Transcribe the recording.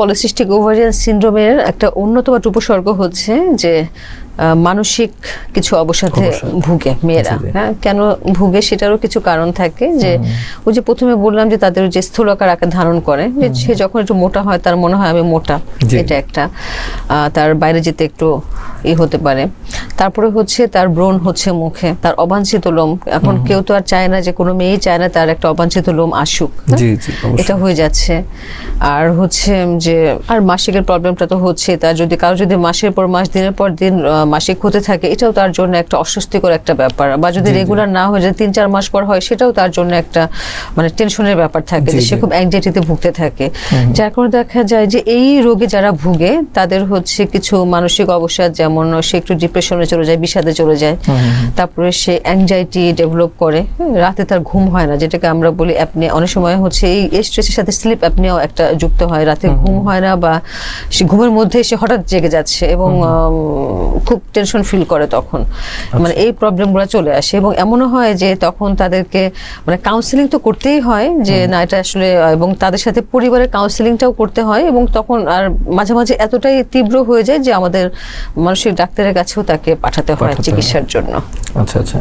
Polycystic ovarian সিন্ড্রোমের একটা অন্যতম উপসর্গ হচ্ছে যে মানসিক কিছু অবসাদে। ভুগে মেয়েরা। হ্যাঁ কেন ভুগে সেটারও কিছু কারণ থাকে যে ওই যে প্রথমে বললাম যে তাদের যে স্থূলকার আকার ধারণ করে যে সে যখন একটু মোটা হয় তার মনে হয় আমি মোটা এটা একটা। তার বাইরে যেতে একটু ই হতে পারে। তারপরে হচ্ছে তার ব্রণ হচ্ছে মুখে তার অবাঞ্ছিত লোম। এখন কেউ তো আর চায় না যে কোনো মেয়েই চায় না তার একটা অবাঞ্ছিত লোম আসুক। এটা হয়ে যাচ্ছে। আর হচ্ছে যে আর মাসিকের প্রবলেমটা তো হচ্ছে তার যদি কারও যদি মাসের পর মাস দিনের পর দিন মাসিক হতে থাকে এটাও তার জন্য একটা অস্বস্তিকর একটা ব্যাপার। বা যদি। রেগুলার না হয়ে যায় তিন চার মাস পর হয় সেটাও তার জন্য একটা মানে টেনশনের ব্যাপার থাকে যে সে। খুব অ্যাংজাইটিতে ভুগতে থাকে। যার কারণে দেখা যায় যে এই রোগে যারা ভুগে তাদের হচ্ছে কিছু মানসিক অবসাদ যেমন সে একটু ডিপ্রেশনে চলে যায় বিষাদে চলে যায়। তারপরে সে অ্যাংজাইটি ডেভেলপ করে। রাতে তার ঘুম হয় না যেটাকে আমরা বলি অ্যাপনিয়া অনেক সময় হচ্ছে এই স্ট্রেসের সাথে স্লিপ অ্যাপনিয়াও একটা যুক্ত হয়। রাতে ঘুম হয় না বা সে ঘুমের মধ্যে সে হঠাৎ জেগে যাচ্ছে এবং খুব টেনশন ফিল করে তখন। মানে এই প্রবলেমগুলো চলে আসে এবং এমনও হয় যে তখন তাদেরকে মানে কাউন্সিলিং তো করতেই হয় যে না এটা আসলে এবং তাদের সাথে পরিবারের কাউন্সিলিংটাও করতে হয় এবং তখন আর মাঝে মাঝে এতটাই তীব্র হয়ে যায় যে আমাদের মানসিক ডাক্তারের কাছেও তাকে পাঠাতে হয়। চিকিৎসার জন্য আচ্ছা আচ্ছা